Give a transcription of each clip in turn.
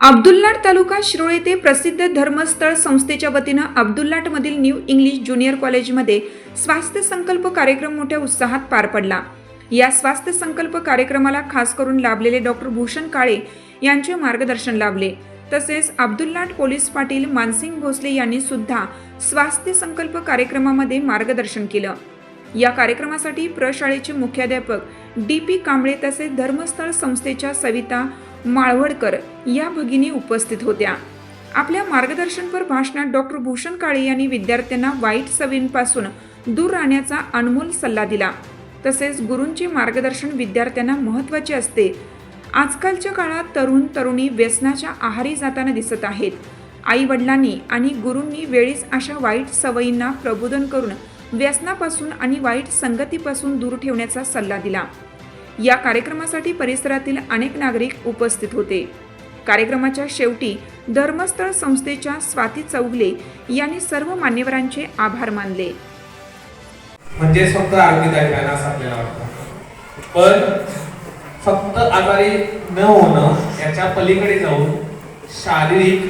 अब्दुल्लाट तालुका शिरोळ येथे प्रसिद्ध धर्मस्थळ संस्थेच्या वतीनं अब्दुल्लाटमधील न्यू इंग्लिश ज्युनियर कॉलेजमध्ये स्वास्थ्य संकल्प कार्यक्रम मोठ्या उत्साहात पार पडला. या स्वास्थ्य संकल्प कार्यक्रमाला खास करून लाभलेले डॉक्टर भूषण काळे यांचे मार्गदर्शन लाभले. तसेच अब्दुल्लाट पोलीस पाटील मानसिंग भोसले यांनी सुद्धा स्वास्थ्य संकल्प कार्यक्रमामध्ये मार्गदर्शन केलं. या कार्यक्रमासाठी प्रशाळेचे मुख्याध्यापक डी पी कांबळे तसेच धर्मस्थळ संस्थेच्या सविता माळवडकर या भगिनी उपस्थित होत्या. आपल्या मार्गदर्शनपर भाषणात डॉक्टर भूषण काळे यांनी विद्यार्थ्यांना वाईट सवयींपासून दूर राहण्याचा अनमोल सल्ला दिला. तसेच गुरूंचे मार्गदर्शन विद्यार्थ्यांना महत्त्वाचे असते. आजकालच्या काळात तरुण तरुणी व्यसनाच्या आहारी जाताना दिसत आहेत. आई वडिलांनी आणि गुरूंनी वेळीच अशा वाईट सवयींना प्रबोधन करून व्यसनापासून आणि वाईट संगतीपासून दूर ठेवण्याचा सल्ला दिला. या कार्यक्रमासाठी परिसरातील अनेक नागरिक उपस्थित होते. कार्यक्रमाच्या शेवटी धर्मस्थळ संस्थेच्या स्वाती चौगले यांनी सर्व मान्यवरांचे आभार मानले. म्हणजे फक्त आरोग्यदायी राहणं असं आपल्याला वाटतं. पण फक्त आजारी न होणं याच्या पलीकडे जाऊन शारीरिक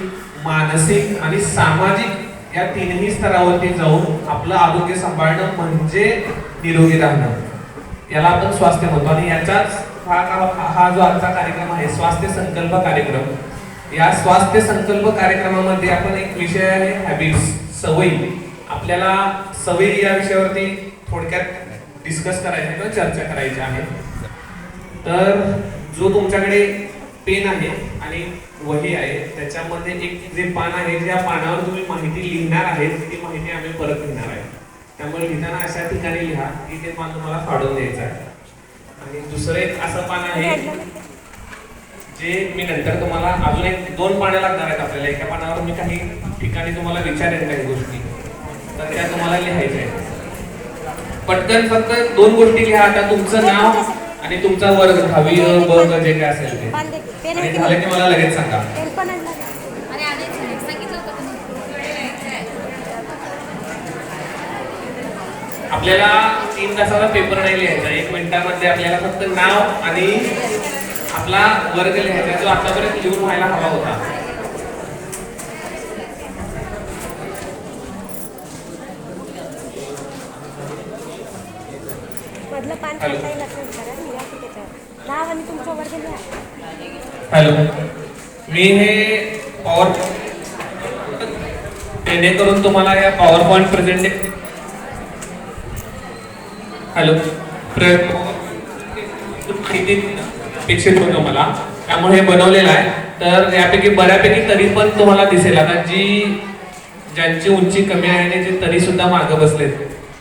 मानसिक आणि सामाजिक या तीनही स्तरावरती जाऊन आपलं आरोग्य सांभाळणं म्हणजे निरोगी राहणं. याला आपण स्वास्थ्य म्हणतो. आणि याचाच हा हा हा जो आजचा कार्यक्रम आहे स्वास्थ्य संकल्प कार्यक्रम. या स्वास्थ्य संकल्प कार्यक्रमामध्ये आपण एक विषय आहे हॅबिट्स सवयी. आपल्याला सवयी या विषयावरती थोडक्यात डिस्कस करायचे किंवा चर्चा करायची आहे. तर जो तुमच्याकडे पेन आहे आणि वही आहे त्याच्यामध्ये एक जे पान आहे त्या पानावर तुम्ही माहिती लिहिणार आहे ती माहिती आम्ही परत लिहिणार आहे. त्यामुळे लिहिताना अशा ठिकाणी लिहा की ते पान तुम्हाला फाडून द्यायचं आहे. आणि दुसरं एक असं पान आहे जे मी नंतर तुम्हाला अजून एक दोन पानं लागणार आहेत आपल्याला. एका पानावर मी काही ठिकाणी तुम्हाला विचारेन काही गोष्टी. तर त्या तुम्हाला लिहायच्या आहेत. पटकन फक्त दोन गोष्टी लिहा आता तुमचं नाव आणि तुमचा वर्ग दहावी अ, ब ग जे काय असेल ते. आणि झालं की मला लगेच सांगा. आपल्याला तीन तासाचा पेपर नाही लिहायचा. एक मिनिटामध्ये आपल्याला फक्त नाव आणि आपला वर्ग लिहायचा जो आतापर्यंत लिहून व्हायला हवा होता. मधलं पान हॅलो. काही लक्षात करा लिहा की त्याच्यावर नाव आणि तुमचा वर्ग लिहा हॅलो. मी हे पॉवर जेणेकरून तुम्हाला या पॉवर पॉईंट प्रेझेंट हॅलो माहिती अपेक्षित होतं मला. त्यामुळे हे बनवलेलं आहे. तर यापैकी बऱ्यापैकी तरी पण तुम्हाला दिसेल. आता जी ज्यांची उंची कमी आहे आणि जे तरी सुद्धा मागं बसलेत.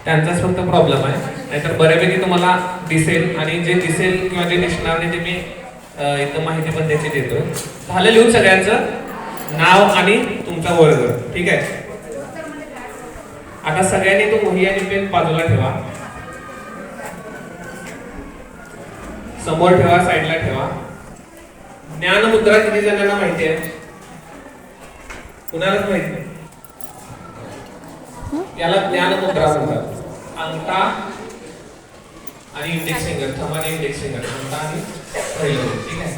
त्यांचाच फक्त प्रॉब्लेम आहे. नाहीतर बऱ्यापैकी तुम्हाला दिसेल आणि जे दिसेल किंवा जे दिसणार नाही ते मी इथं माहिती पण त्याची देतो. झालं लिहून सगळ्यांचं? नाव आणि तुमचा वर्ग. ठीक आहे? आता सगळ्यांनी तो वही आणि पेन बाजूला ठेवा. समोर ठेवा साईडला ठेवा. ज्ञानमुद्रा किती जणांना माहिती आहे? कुणालाच माहिती त्याला याला ज्ञानमुद्रा म्हणतात अंगठा आणि इंडेक्स फिंगर थंब आणि इंडेक्स फिंगर अंगठा आणि पहिलं ठीक आहे?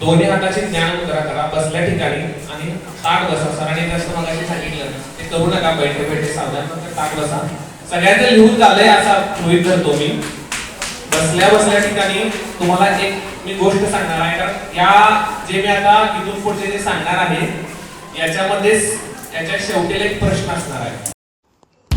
दोन्ही हाताची ज्ञानमुद्रा करा बसल्या ठिकाणी आणि ताट बसा. सरांनी जास्त मगाशी सांगितलं ते करू नका बैठे बैठे सावधान फक्त ताट बसा. सगळ्यांचं लिहून झालंय असा गृहित धरतो मी. बसल्या बसल्या ठिकाणी तुम्हाला एक मी गोष्ट सांगणार आहे. कारण या जे मी आता इथून पुढचे जे सांगणार आहे याच्यामध्येच याच्या शेवटीला एक प्रश्न असणार आहे.